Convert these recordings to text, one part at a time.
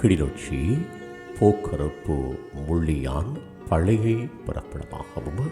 கிளிநொச்சி போக்கரப்பு முள்ளியான் பழையை பிறப்பிடமாகவும்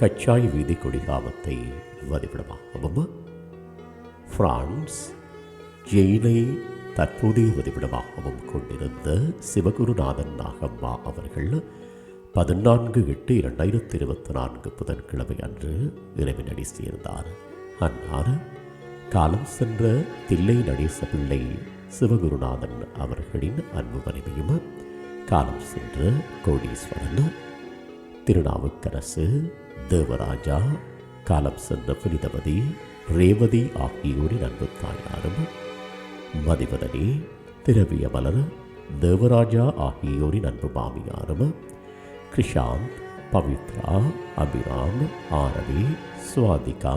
கச்சாய் வீதி கொடிகாமத்தை வதிவிடமாகவும் பிரான்ஸ் ஜெயினை தற்போதைய வதிவிடமாகவும் கொண்டிருந்த சிவகுருநாதன் நாகம்மா அவர்கள் பதினான்கு எட்டு இரண்டாயிரத்தி இருபத்தி நான்கு புதன்கிழமை அன்று இறைவனடி சேர்ந்தார். அன்னார் காலம் சென்ற தில்லை நடேச பிள்ளை சிவகுருநாதன் அவர்களின் அன்பு மனைவியும் காலம் சென்ற கோடீஸ்வரன் திருநாவுக்கரசு தேவராஜா காலம் சென்ற புனிதவதி ரேவதி ஆகியோரின் அன்பு தாயாரும் மதிவதனி திரவியமலர் தேவராஜா ஆகியோரின் அன்பு மாமியாரும் கிருஷாந்த் பவித்ரா அபிராம் ஆரவி சுவாதிகா